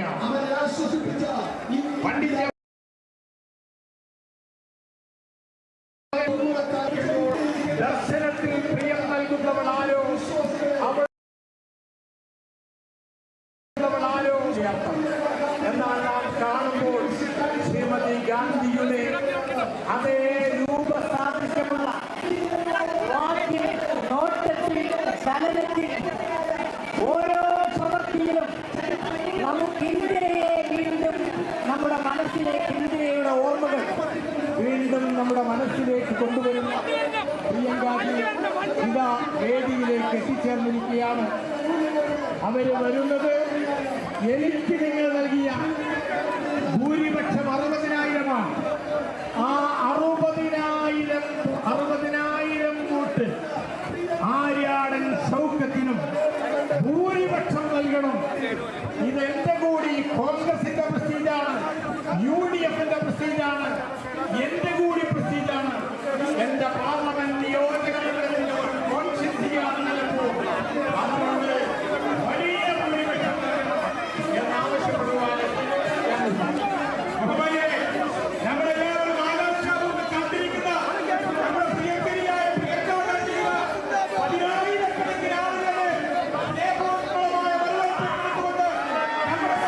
ആശ്വസിപ്പിക്കുകയാണ് അവരെ ഇന്ത്യയെ വീണ്ടും നമ്മുടെ മനസ്സിലേക്ക് ഇന്ത്യയുടെ ഓർമ്മകൾ വീണ്ടും നമ്മുടെ മനസ്സിലേക്ക് കൊണ്ടുവരുന്ന പ്രിയങ്കാജി ഇതാ വേദിയിലേക്ക് എത്തിച്ചേർന്നിരിക്കുകയാണ്. അവർ വരുന്നത് എനിക്ക് നിങ്ങൾ നൽകിയ ഭൂരിപക്ഷം അറുപതിനായിരമാണ് ആ അറുപതിനായിരം അറുപതിനായിരം വോട്ട് ആര്യാടൻ സൗഖ്യത്തിനും ഭൂരിപക്ഷം നൽകണം ഇത് എന്റെ കൂടി കോൺഗ്രസിന്റെ പ്രസ്റ്റീജാണ് യു ഡി എഫിന്റെ പ്രസ്റ്റീജാണ് എന്റെ കൂടി പ്രസ്റ്റീജാണ് എന്റെ പാർലമെന്റ് നിയോജകമണ്ഡലത്തിന്റെ ഒരു കോൺസ്റ്റിറ്റ്യൂൻസിയാണ് നിലമ്പൂർ. അതുകൊണ്ട് വലിയ ഭൂരിപക്ഷം നൽകണം എന്നാവശ്യപ്പെടുവാൻ ഞാൻ മുഹമ്മദേ, നമ്മുടെ വേറൊരു ആകാംക്ഷാപൂർവം കാത്തിരിക്കുന്ന നമ്മുടെ പ്രിയങ്കരിയായ പ്രിയങ്കാ ഗാന്ധിയുടെ പതിനായിരക്കണക്കിന് ആളുകളെ സ്നേഹോത്സവമായ വരവേൽപ്പ് കൊടുത്തുകൊണ്ട് നമ്മുടെ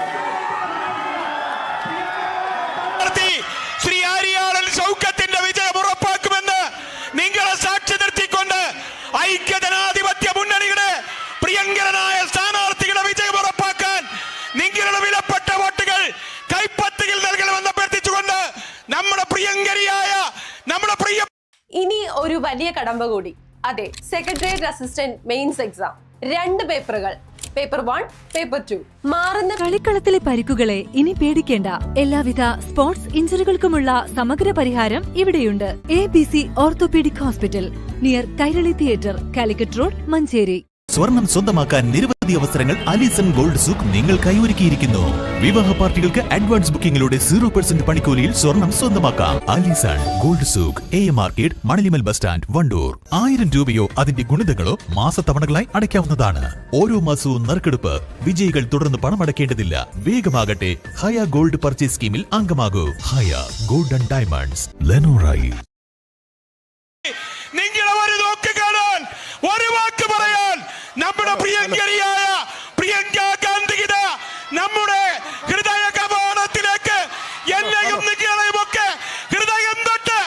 നടത്തി ശ്രീ ആര്യാടൻ സൗഖ്യത്തിന്റെ വിജയം ഉറപ്പാക്കുമെന്ന് നിങ്ങളെ സാക്ഷി നിർത്തിക്കൊണ്ട് ഐക്യജനാധിപത്യ മുന്നണിയുടെ പ്രിയങ്കരനായ സ്ഥാനാർത്ഥികളുടെ വിജയം ഉറപ്പാക്കാൻ നിങ്ങളുടെ വിലപ്പെട്ട വോട്ടുകൾ കൈപ്പത്തിയിൽ നൽകണമെന്ന് അഭ്യർത്ഥിച്ചുകൊണ്ട് നമ്മുടെ പ്രിയങ്കരിയായ നമ്മുടെ പ്രിയ ഇനി ഒരു വലിയ കടമ്പ കൂടി. അതെ സെക്രട്ടേറിയറ്റ് അസിസ്റ്റന്റ് മെയിൻസ് എക്സാം രണ്ട് പേപ്പറുകൾ പേപ്പർ വൺ പേപ്പർ ടു മാറുന്ന കളിക്കളത്തിലെ പരിക്കുകളെ ഇനി പേടിക്കേണ്ട. എല്ലാവിധ സ്പോർട്സ് ഇഞ്ചുറികൾക്കുമുള്ള സമഗ്ര പരിഹാരം ഇവിടെയുണ്ട്. A B C orthopaedic hospital near Kairali theatre Calicut road Manjeri. സ്വർണം സ്വന്തമാക്കാൻ നിരവധി അവസരങ്ങൾ അലിസൺ ഗോൾഡ് സൂക്ക് നിങ്ങൾ ഒരുക്കിയിരിക്കുന്നു വിവാഹ പാർട്ടികൾക്ക് അഡ്വാൻസ് ബുക്കിംഗിലൂടെ സീറോ പെർസെന്റ് പണിക്കൂലിയിൽ സ്വർണം സ്വന്തമാക്കാം. Alison gold souk A market Manalimal bus stand Wandoor. ആയിരം രൂപയോ അതിന്റെ ഗുണിതങ്ങളോ മാസത്തവണകളായി അടയ്ക്കാവുന്നതാണ്. ഓരോ മാസവും നറുക്കെടുപ്പ് വിജയികൾ തുടർന്ന് പണം അടയ്ക്കേണ്ടതില്ല. വേഗമാകട്ടെ ഹയ ഗോൾഡ് പർച്ചേസ് സ്കീമിൽ അംഗമാകൂ. ഹയ ഗോൾഡൻ ഡയമണ്ട്സ് ലെനോറൈൽ നിങ്ങളെ ഒരു നോക്ക് കാണാൻ ഒരു വാക്ക് പറയാൻ നമ്മുടെ പ്രിയങ്കരിയായ പ്രിയങ്ക ഗാന്ധിത നമ്മുടെ ഹൃദയ കവാടത്തിലേക്ക് എന്നെയും നിങ്ങളെയും ഒക്കെ ഹൃദയം തൊട്ട്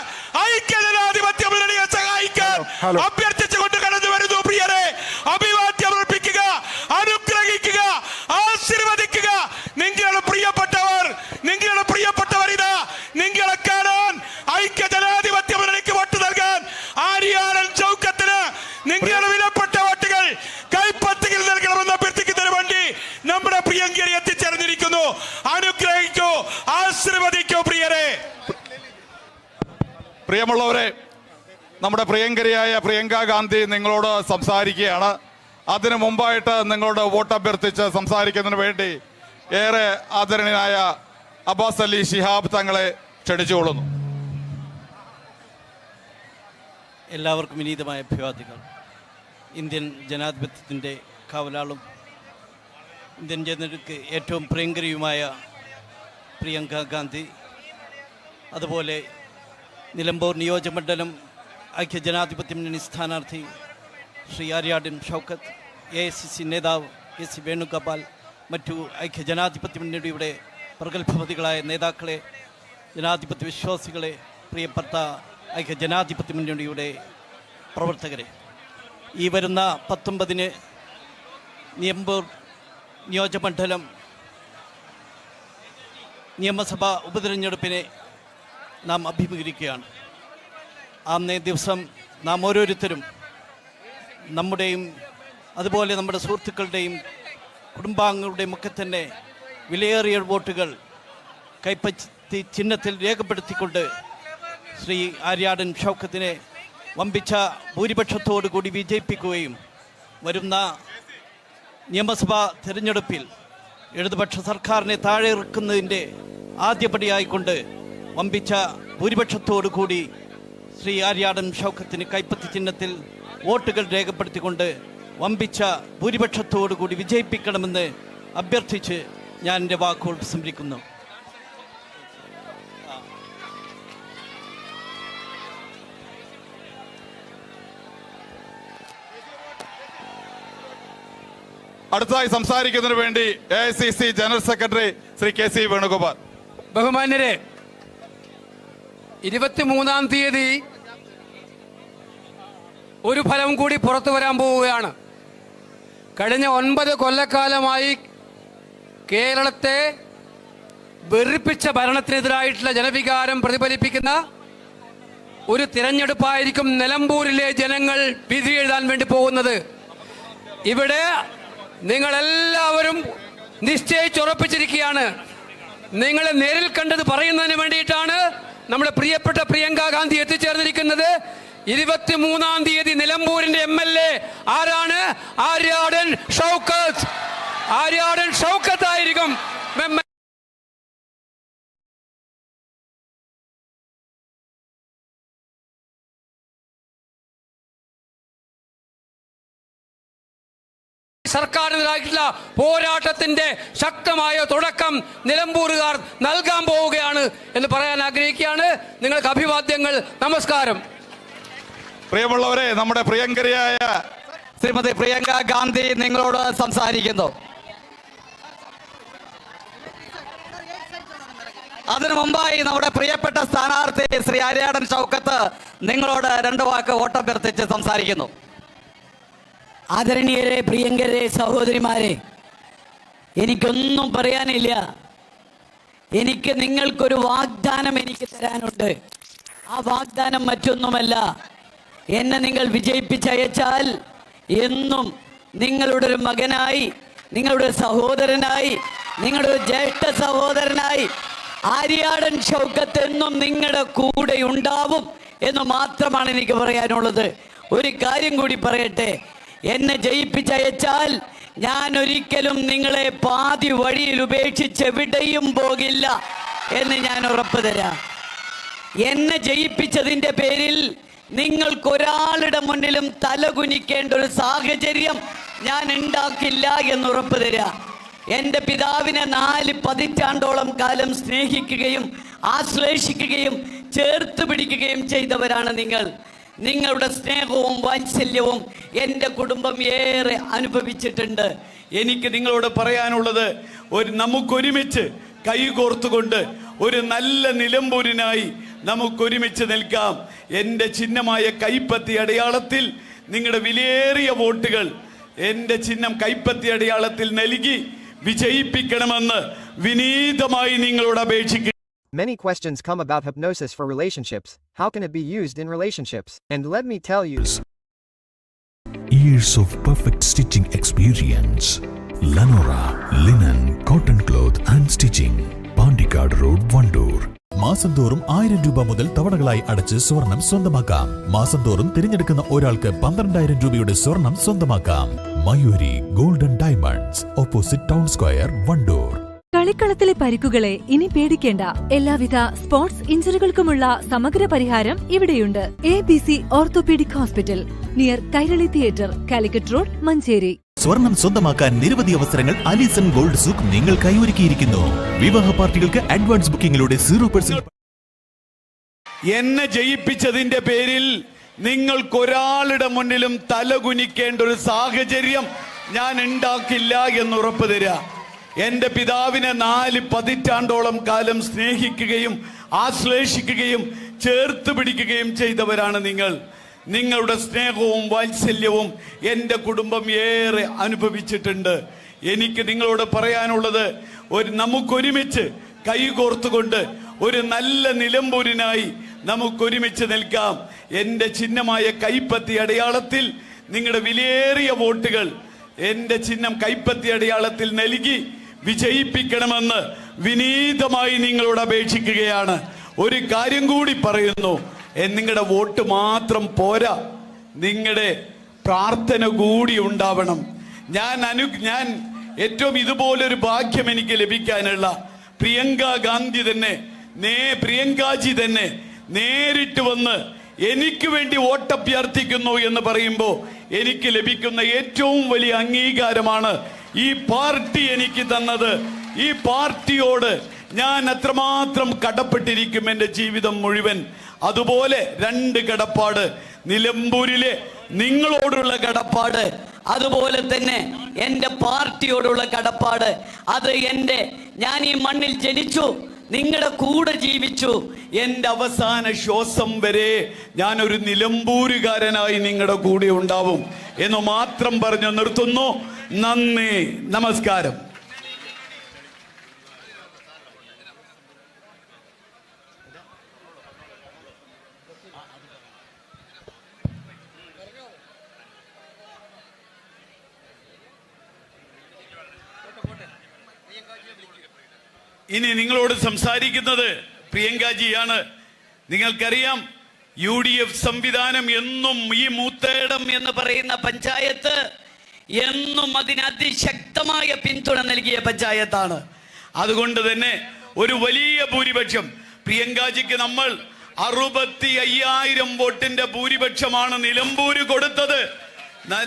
ഐക്യജനാധിപത്യ മുന്നണിയെ സഹായിക്കാൻ അഭ്യർത്ഥിച്ചുകൊണ്ട് കടന്നു വരുന്നു പ്രിയരെ അഭിവാദ്യം അർപ്പിക്കുക അനുഗ്രഹിക്കുക ആശീർവദിക്കുക നിങ്ങളുടെ പ്രിയപ്പെട്ടവർ നിങ്ങളുടെ പ്രിയപ്പെട്ടവർ ഇതാ നിങ്ങളെ കാണാൻ ഐക്യജനാധിപത്യ മുന്നണിക്ക് വോട്ട് നൽകാൻ ആര്യാടൻ ചൗക്കത്തിന് നിങ്ങളുടെ വിലപ്പെട്ട വോട്ടുകൾ കൈപ്പത്തിയിൽ നൽകണമെന്ന് അഭ്യർത്ഥിക്കുന്നതിന് വേണ്ടി നമ്മുടെ പ്രിയങ്കരി എത്തിച്ചേർന്നിരിക്കുന്നു അനുഗ്രഹിക്കൂ ആശീർവദിക്കൂ പ്രിയരെ പ്രിയമുള്ളവരെ നമ്മുടെ പ്രിയങ്കരിയായ പ്രിയങ്ക ഗാന്ധി നിങ്ങളോട് സംസാരിക്കുകയാണ്. അതിനു മുമ്പായിട്ട് നിങ്ങളോട് വോട്ട് അഭ്യർത്ഥിച്ച് സംസാരിക്കുന്നതിന് വേണ്ടി ഏറെ ആദരണീയനായ അബ്ബാസ് അലി ഷിഹാബ് തങ്ങളെ ക്ഷണിച്ചുകൊള്ളുന്നു. എല്ലാവർക്കും വിനീതമായ അഭിവാദികൾ ഇന്ത്യൻ ജനാധിപത്യത്തിന്റെ കാവലാളും ഇന്ത്യൻ ജനതയ്ക്ക് ഏറ്റവും പ്രിയങ്കരിയുമായ പ്രിയങ്ക ഗാന്ധി അതുപോലെ നിലമ്പൂർ നിയോജകമണ്ഡലം ഐക്യ ജനാധിപത്യ മുന്നണി സ്ഥാനാർത്ഥി Shri Aryadan Shoukath A I C C നേതാവ് എ സി വേണുഗോപാൽ മറ്റു ഐക്യ ജനാധിപത്യ മുന്നണിയുടെ പ്രഗത്ഭവതികളായ നേതാക്കളെ ജനാധിപത്യ വിശ്വാസികളെ പ്രിയപ്പെട്ട ഐക്യ ജനാധിപത്യ മുന്നണിയുടെ പ്രവർത്തകരെ. ഈ വരുന്ന പത്തൊമ്പതിന് നിയമ്പൂർ നിയോജകമണ്ഡലം നിയമസഭാ ഉപതെരഞ്ഞെടുപ്പിനെ നാം അഭിമുഖീകരിക്കുകയാണ്. അന്നേ ദിവസം നാം ഓരോരുത്തരും നമ്മുടെയും അതുപോലെ നമ്മുടെ സുഹൃത്തുക്കളുടെയും കുടുംബാംഗങ്ങളുടെയും ഒക്കെ തന്നെ വിലയേറിയ വോട്ടുകൾ കൈപ്പറ്റി ചിഹ്നത്തിൽ രേഖപ്പെടുത്തിക്കൊണ്ട് ശ്രീ ആര്യാടൻ ഷൗക്കത്തിനെ വമ്പിച്ച ഭൂരിപക്ഷത്തോടു കൂടി വിജയിപ്പിക്കുകയും വരുന്ന നിയമസഭാ തെരഞ്ഞെടുപ്പിൽ ഇടതുപക്ഷ സർക്കാരിനെ താഴെ ഇറക്കുന്നതിന്റെ ആദ്യപടിയായിക്കൊണ്ട് വമ്പിച്ച ഭൂരിപക്ഷത്തോടു കൂടി ശ്രീ ആര്യാടൻ ഷൗക്കത്തിന് കൈപ്പത്തി ചിഹ്നത്തിൽ വോട്ടുകൾ രേഖപ്പെടുത്തിക്കൊണ്ട് വമ്പിച്ച ഭൂരിപക്ഷത്തോടു കൂടി വിജയിപ്പിക്കണമെന്ന് അഭ്യർത്ഥിച്ച് ഞാൻ എന്റെ വാക്കുകൾ സംരിക്കുന്നു അടുത്തതായി സംസാരിക്കുന്നതിന് വേണ്ടി A I C C general secretary Shri K C Venugopal. ബഹുമാന്യരെ ഇരുപത്തിമൂന്നാം തീയതി ഒരു ഫലം കൂടി പുറത്തു വരാൻ പോവുകയാണ്. കഴിഞ്ഞ ഒൻപത് കൊല്ലക്കാലമായി കേരളത്തെ വെറുപ്പിച്ച ഭരണത്തിനെതിരായിട്ടുള്ള ജനവികാരം പ്രതിഫലിപ്പിക്കുന്ന ഒരു തിരഞ്ഞെടുപ്പായിരിക്കും നിലമ്പൂരിലെ ജനങ്ങൾ വിധി എഴുതാൻ വേണ്ടി പോകുന്നത്. ഇവിടെ നിങ്ങളെല്ലാവരും നിശ്ചയിച്ചുറപ്പിച്ചിരിക്കുകയാണ്. നിങ്ങളെ നേരിൽ കണ്ടത് പറയുന്നതിന് വേണ്ടിയിട്ടാണ് നമ്മുടെ പ്രിയപ്പെട്ട പ്രിയങ്ക ഗാന്ധി എത്തിച്ചേർന്നിരിക്കുന്നത് ഇരുപത്തിമൂന്നാം തീയതി നിലമ്പൂരിന്റെ എം എൽ എ ആരാണ്? ആര്യാടൻ ഷൗക്കത്ത്. ആര്യാടൻ ഷൗക്കത്ത് ആയിരിക്കും സർക്കാരിനെതിരായിട്ടുള്ള പോരാട്ടത്തിന്റെ ശക്തമായ തുടക്കം നിലമ്പൂരുകാർ നൽകാൻ പോവുകയാണ് എന്ന് പറയാൻ ആഗ്രഹിക്കുകയാണ്. നിങ്ങൾക്ക് അഭിവാദ്യങ്ങൾ നമസ്കാരം. പ്രിയമുള്ളവരെ നമ്മുടെ പ്രിയങ്കരിയായ ശ്രീമതി പ്രിയങ്ക ഗാന്ധി നിങ്ങളോട് സംസാരിക്കുന്നു. അതിനു മുമ്പായി നമ്മുടെ പ്രിയപ്പെട്ട സ്ഥാനാർത്ഥി ശ്രീ ആര്യാടൻ ഷൗക്കത്ത് നിങ്ങളോട് രണ്ട് വാക്ക് വോട്ടഭ്യർത്ഥിച്ച് സംസാരിക്കുന്നു. ആദരണീയരെ പ്രിയങ്കരെ സഹോദരിമാരെ എനിക്കൊന്നും പറയാനില്ല. എനിക്ക് നിങ്ങൾക്കൊരു വാഗ്ദാനം എനിക്ക് തരാനുണ്ട്. ആ വാഗ്ദാനം മറ്റൊന്നുമല്ല. എന്നെ നിങ്ങൾ വിജയിപ്പിച്ചയച്ചാൽ എന്നും നിങ്ങളുടെ ഒരു മകനായി നിങ്ങളുടെ സഹോദരനായി നിങ്ങളുടെ ഒരു ജ്യേഷ്ഠ സഹോദരനായി ആര്യാടൻ ഷൗക്കത്ത് എന്നും നിങ്ങളുടെ കൂടെ ഉണ്ടാവും എന്ന് മാത്രമാണ് എനിക്ക് പറയാനുള്ളത്. ഒരു കാര്യം കൂടി പറയട്ടെ. എന്നെ ജയിപ്പിച്ചയച്ചാൽ ഞാൻ ഒരിക്കലും നിങ്ങളെ പാതി വഴിയിൽ ഉപേക്ഷിച്ച് എവിടെയും പോകില്ല എന്ന് ഞാൻ ഉറപ്പ് തരാം. എന്നെ ജയിപ്പിച്ചതിന്റെ പേരിൽ നിങ്ങൾക്കൊരാളുടെ മുന്നിലും തലകുനിക്കേണ്ട ഒരു സാഹചര്യം ഞാൻ ഉണ്ടാക്കില്ല എന്ന് ഉറപ്പ് തരാം. എന്റെ പിതാവിനെ നാല് പതിറ്റാണ്ടോളം കാലം സ്നേഹിക്കുകയും ആശ്ലേഷിക്കുകയും ചേർത്ത് പിടിക്കുകയും ചെയ്തവരാണ് നിങ്ങൾ. നിങ്ങളുടെ സ്നേഹവും വാത്സല്യവും എന്റെ കുടുംബം ഏറെ അനുഭവിച്ചിട്ടുണ്ട്. എനിക്ക് നിങ്ങളോട് പറയാനുള്ളത് ഒരു നമുക്കൊരുമിച്ച് കൈകോർത്തുകൊണ്ട് ഒരു നല്ല നിലമ്പൂരിനായി നമുക്കൊരുമിച്ച് നിൽക്കാം. എന്റെ ചിഹ്നമായ കൈപ്പത്തി അടയാളത്തിൽ നിങ്ങളുടെ വിലയേറിയ വോട്ടുകൾ എന്റെ ചിഹ്നം കൈപ്പത്തി അടയാളത്തിൽ നൽകി വിജയിപ്പിക്കണമെന്ന് വിനീതമായി നിങ്ങളോട് അപേക്ഷിക്കുന്നു. Many questions come about hypnosis for relationships. How can it be used in relationships? And let me tell you. Years of perfect stitching experience. Lanora, linen, cotton cloth and stitching. Pandikad Road, Vandoor. മാസം തോറും ആയിരം രൂപ മുതൽ തവണകളായി അടച്ച് സ്വർണം സ്വന്തമാക്കാം മാസം തോറും തിരഞ്ഞെടുക്കുന്ന ഒരാൾക്ക് പന്ത്രണ്ടായിരം രൂപയുടെ സ്വർണം സ്വന്തമാക്കാം Mayuri golden diamonds opposite town square Wandoor കളിക്കളത്തിലെ പരിക്കുകളെ ഇനി പേടിക്കേണ്ട. എല്ലാവിധ സ്പോർട്സ് ഇഞ്ചുറികൾക്കുമുള്ള സമഗ്ര പരിഹാരം ഇവിടെയുണ്ട്. A B C orthopaedic hospital near Kairali theatre Calicut road Manjeri. സ്വർണം സ്വന്തമാക്കാൻ നിരവധി അവസരങ്ങൾ അലിസൺ ഗോൾഡ് സൂക്ക് നിങ്ങൾ കൈയൊരുക്കിയിരിക്കുന്നു വിവാഹ പാർട്ടികൾക്ക് അഡ്വാൻസ് ബുക്കിംഗിലൂടെ സീറോ പെർസെന്റ് എന്നെ ജയിപ്പിച്ചതിന്റെ പേരിൽ നിങ്ങൾക്കൊരാളുടെ മുന്നിലും തലകുനിക്കേണ്ട ഒരു സാഹചര്യം ഞാൻ ഉണ്ടാക്കില്ല എന്ന് ഉറപ്പ് തരാം എന്റെ പിതാവിനെ നാല് പതിറ്റാണ്ടോളം കാലം സ്നേഹിക്കുകയും ആശ്ലേഷിക്കുകയും ചേർത്ത് പിടിക്കുകയും ചെയ്തവരാണ് നിങ്ങൾ. നിങ്ങളുടെ സ്നേഹവും വാത്സല്യവും എന്റെ കുടുംബം ഏറെ അനുഭവിച്ചിട്ടുണ്ട്. എനിക്ക് നിങ്ങളോട് പറയാനുള്ളത് ഒരു നമുക്കൊരുമിച്ച് കൈകോർത്തുകൊണ്ട് ഒരു നല്ല നിലമ്പൂരിനായി നമുക്കൊരുമിച്ച് നിൽക്കാം. എന്റെ ചിഹ്നമായ കൈപ്പത്തി അടയാളത്തിൽ നിങ്ങളുടെ വിലയേറിയ വോട്ടുകൾ എന്റെ ചിഹ്നം കൈപ്പത്തി അടയാളത്തിൽ നൽകി വിജയിപ്പിക്കണമെന്ന് വിനീതമായി നിങ്ങളോട് അപേക്ഷിക്കുകയാണ്. ഒരു കാര്യം കൂടി പറയുന്നു. നിങ്ങളുടെ വോട്ട് മാത്രം പോരാ. നിങ്ങളുടെ പ്രാർത്ഥന കൂടി ഉണ്ടാവണം. ഞാൻ അനു ഞാൻ ഏറ്റവും ഇതുപോലൊരു ഭാഗ്യം എനിക്ക് ലഭിക്കാനുള്ള പ്രിയങ്ക ഗാന്ധി തന്നെ നേ പ്രിയങ്കാജി തന്നെ നേരിട്ട് വന്ന് എനിക്ക് വേണ്ടി വോട്ടഭ്യർത്ഥിക്കുന്നു എന്ന് പറയുമ്പോൾ എനിക്ക് ലഭിക്കുന്ന ഏറ്റവും വലിയ അംഗീകാരമാണ് ഈ പാർട്ടി എനിക്ക് തന്നത് ഈ പാർട്ടിയോട് ഞാൻ അത്രമാത്രം കടപ്പെട്ടിരിക്കും എന്റെ ജീവിതം മുഴുവൻ. അതുപോലെ രണ്ട് കടപ്പാട് നിലമ്പൂരിലെ നിങ്ങളോടുള്ള കടപ്പാട് അതുപോലെ തന്നെ എന്റെ പാർട്ടിയോടുള്ള കടപ്പാട്. അത് എന്റെ ഞാൻ ഈ മണ്ണിൽ ജനിച്ചു നിങ്ങളുടെ കൂടെ ജീവിച്ചു. എന്റെ അവസാന ശ്വാസം വരെ ഞാൻ ഒരു നിലമ്പൂരുകാരനായി നിങ്ങളുടെ കൂടെ ഉണ്ടാവും എന്ന് മാത്രം പറഞ്ഞു നിർത്തുന്നു. നന്ദി നമസ്കാരം. ഇനി നിങ്ങളോട് സംസാരിക്കുന്നത് പ്രിയങ്കാജിയാണ് നിങ്ങൾക്കറിയാം യു ഡി എഫ് സംവിധാനം എന്നും ഈ മൂത്തേടം എന്ന് പറയുന്ന പഞ്ചായത്ത് എന്നും അതിന് അതിശക്തമായ പിന്തുണ നൽകിയ പഞ്ചായത്താണ്. അതുകൊണ്ട് തന്നെ ഒരു വലിയ ഭൂരിപക്ഷം. പ്രിയങ്കാജിക്ക് നമ്മൾ അറുപത്തി അയ്യായിരം വോട്ടിന്റെ ഭൂരിപക്ഷമാണ് നിലമ്പൂര് കൊടുത്തത്.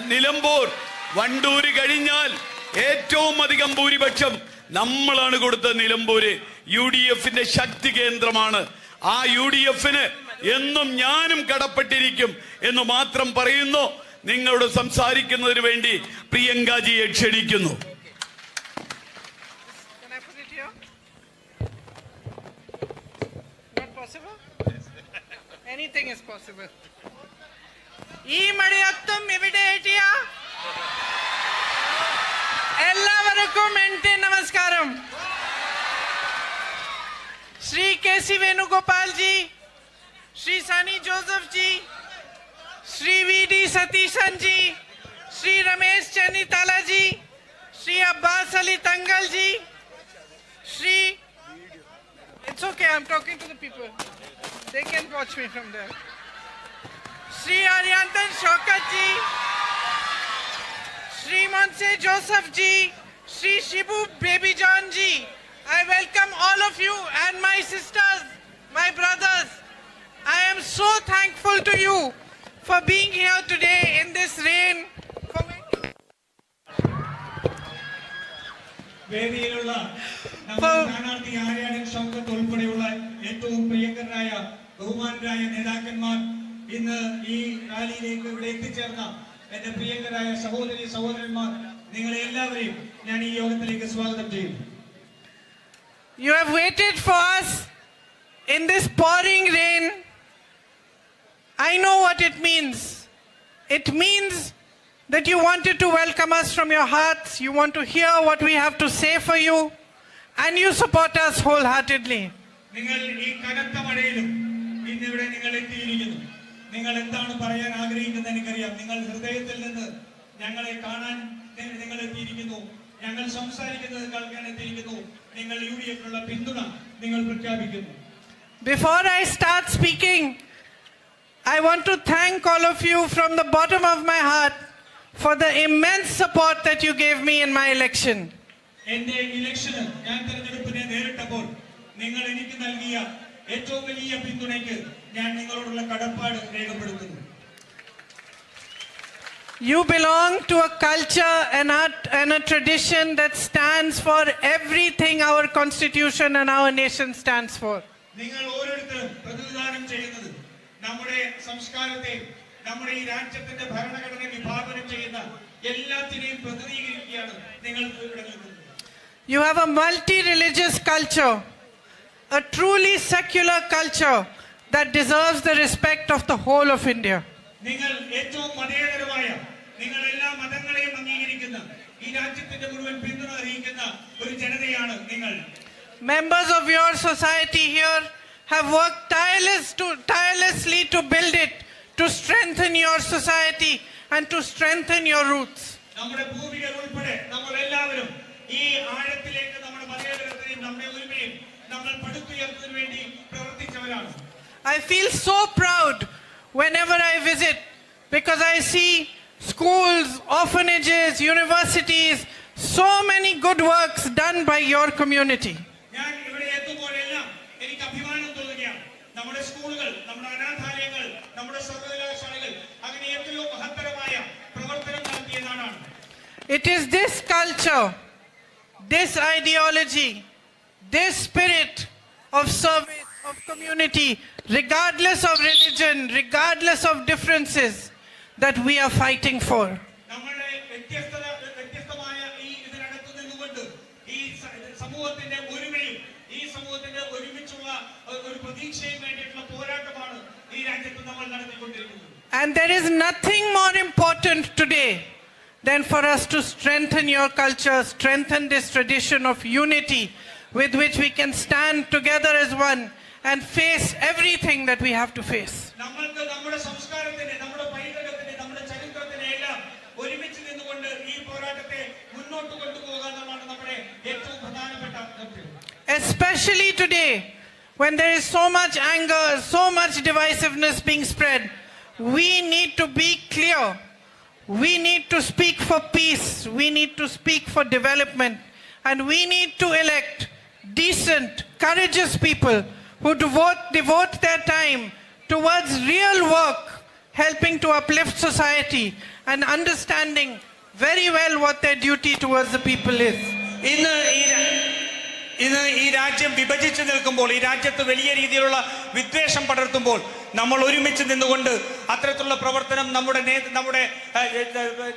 നിലമ്പൂർ വണ്ടൂര് കഴിഞ്ഞാൽ ഏറ്റവും അധികം ഭൂരിപക്ഷം നമ്മളാണ് കൊടുത്തത് നിലമ്പൂര്. യു ഡി എഫിന്റെ ശക്തി കേന്ദ്രമാണ്. ആ യു ഡി എഫിന് എന്നും ഞാനും കടപ്പെട്ടിരിക്കും എന്ന് മാത്രം പറയുന്നു. നിങ്ങളോട് സംസാരിക്കുന്നതിന് വേണ്ടി പ്രിയങ്കാജിയെ ക്ഷണിക്കുന്നു. Possible? ഈ മഴയത്തും ഇവിടെ എല്ലാവർക്കും എന്റെ നമസ്കാരം. Shri K C Venugopal ji Shri Sunny Joseph ji Shri V D Satheesan ji Shri Ramesh Chennithala ji Shri Abbas Ali Thangal ji Shri it's okay I am talking to the people they can watch me from there Shri Aryadan Shoukath ji Shri Monse Joseph ji Shri Shibu Baby John ji I welcome all of you and my sisters, my brothers. I am so thankful to you for being here today in this rain. For my വേദിയിലുള്ള നമ്മുടെ സ്ഥാനാർത്ഥി ആര്യാടൻ ഷൗക്കത്ത് ഉൾപ്പെടെയുള്ള ഏറ്റവും പ്രിയങ്കരായ ബഹുമാനരായ നേതാക്കന്മാർ ഇന്ന് ഈ റാലിയിലേക്ക് ഇവിടെ എത്തിച്ചേർന്ന എന്റെ പ്രിയങ്കരായ സഹോദരി സഹോദരന്മാർ നിങ്ങളെ എല്ലാവരെയും ഞാൻ ഈ യോഗത്തിലേക്ക് സ്വാഗതം ചെയ്യുന്നു You have waited for us in this pouring rain. means. It means that you wanted to welcome us from your hearts, you want to hear what we have to say for you, and you support us wholeheartedly. നിങ്ങൾ ഈ കനത്ത മഴയിലും ഇന്നിവിടെ നിങ്ങൾ എത്തിയിരിക്കുന്നു നിങ്ങൾ എന്താണ് പറയാൻ ആഗ്രഹിക്കുന്നത് എനിക്കറിയാം നിങ്ങൾ ഹൃദയത്തിൽ നിന്ന് ഞങ്ങളെ കാണാൻ നി- നിങ്ങൾ എത്തിയിരിക്കുന്നു ഞങ്ങൾ സംസാരിക്കുന്നത് കേൾക്കാൻ എത്തിയിരിക്കുന്നു നിങ്ങൾ യു ഡി എഫിനുള്ള പിന്തുണ നിങ്ങൾ പ്രഖ്യാപിക്കുന്നു Before I start speaking, I want to thank all of you from the bottom of my heart for the immense support that you gave me in my election. എന്റെ ഇലക്ഷന് ഞാൻ തെരഞ്ഞെടുപ്പിനെ നേരിട്ടപ്പോൾ നിങ്ങൾ എനിക്ക് നൽകിയ ഏറ്റവും വലിയ പിന്തുണയ്ക്ക് ഞാൻ നിങ്ങളോടുള്ള കടപ്പാട് രേഖപ്പെടുത്തുന്നു You belong to a culture and a, and a tradition that stands for everything our constitution and our nation stands for. നിങ്ങൾ ഓരോരുത്തരും പ്രതിനിധാനം ചെയ്യുന്നത് നമ്മുടെ സംസ്കാരത്തെ നമ്മുടെ ഈ രാജ്യത്തിന്റെ ഭരണഘടന വിഭാവനം ചെയ്യുന്ന എല്ലാത്തിനെയും പ്രതിനിധീകരിക്കുകയാണ് നിങ്ങൾ ഇവിടെ നിൽക്കുന്നത് You have a multi religious culture, a truly secular culture that deserves the respect of the whole of India. നിങ്ങൾ ഏറ്റവും മതേതരമായ നിങ്ങൾ എല്ലാ മതങ്ങളെയും അംഗീകരിക്കുന്ന ഈ രാജ്യത്തിന്റെ മുഴുവൻ പിന്തുണ അറിയിക്കുന്ന ഒരു ജനതയാണ് നിങ്ങൾ Members of your society here have worked tireless to, tirelessly to build it, to strengthen your society and to strengthen your roots. നമ്മുടെ പൂർവികർ ഉൾപ്പെടെ നമ്മൾ എല്ലാവരും ഈ ആഴത്തിലേക്ക് നമ്മുടെ മതേതരത്തെയും നമ്മുടെ ഒരുമയും നമ്മൾ പടുത്തുയർത്തുന്നതിന് വേണ്ടി പ്രവർത്തിച്ചവരാണ് I feel so proud whenever I visit because I see schools, orphanages, universities, so many good works done by your community. സർവകലാശാലകൾ അങ്ങനെ എത്രയോ മഹത്തരമായ പ്രവർത്തനം നടത്തിയ നാടാണ് It is this culture this ideology, this spirit of service, of community, regardless of religion, regardless of differences, that we are fighting for. നമ്മളുടെ വ്യത്യസ്തത വ്യത്യസ്തമായ ഈ ഇതിനകത്ത് നിന്നുകൊണ്ട് ഈ സ- സമൂഹത്തിന്റെ ഒരുമയും ഈ സമൂഹത്തിന്റെ ഒരുമിച്ചുള്ള ഒ- ഒരു പ്രതീക്ഷയും And there is nothing more important today than for us to strengthen your culture, strengthen this tradition of unity with which we can stand together as one and face everything that we have to face. Especially today, when there is so much anger, so much divisiveness being spread, we need to be clear. We need to speak for peace. We need to speak for development. And we need to elect decent, courageous people who devote, devote their time towards real work, helping to uplift society and understanding very well what their duty towards the people is. In the era. ഇന്ന് ഈ രാജ്യം വിഭജിച്ചു നിൽക്കുമ്പോൾ ഈ രാജ്യത്ത് വലിയ രീതിയിലുള്ള വിദ്വേഷം പടർത്തുമ്പോൾ നമ്മൾ ഒരുമിച്ച് നിന്നുകൊണ്ട് അത്തരത്തിലുള്ള പ്രവർത്തനം നമ്മുടെ നേ- നമ്മുടെ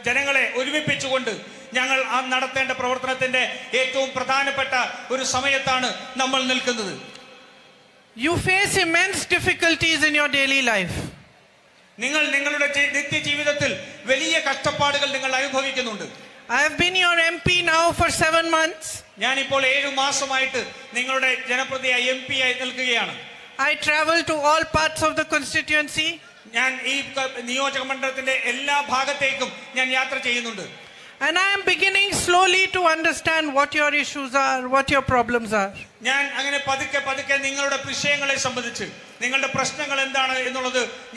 ജനങ്ങളെ ഒരുമിപ്പിച്ചുകൊണ്ട് ഞങ്ങൾ ആ നടത്തേണ്ട പ്രവർത്തനത്തിന്റെ ഏറ്റവും പ്രധാനപ്പെട്ട ഒരു സമയത്താണ് നമ്മൾ നിൽക്കുന്നത്. You face immense difficulties in your daily life നിങ്ങൾ നിങ്ങളുടെ നിത്യജീവിതത്തിൽ വലിയ കഷ്ടപ്പാടുകൾ നിങ്ങൾ അനുഭവിക്കുന്നുണ്ട്. I have been your MP now for seven months. ഞാനിപ്പോൾ ഏഴു മാസമായിട്ട് നിങ്ങളുടെ ജനപ്രതിയായി എം പി ആയി നിൽക്കുകയാണ് I travel to all parts of the constituency. ഞാൻ ഈ ക- നിയോജക മണ്ഡലത്തിന്റെ എല്ലാ ഭാഗത്തേക്കും ഞാൻ യാത്ര ചെയ്യുന്നുണ്ട് And I am beginning slowly to understand what your issues are, what your problems are. ഞാൻ അങ്ങനെ പതുക്കെ പതുക്കെ നിങ്ങളുടെ വിഷയങ്ങളെ സംബന്ധിച്ച് നിങ്ങളുടെ പ്രശ്നങ്ങൾ എന്താണ് എന്നുള്ളത് ഞാൻ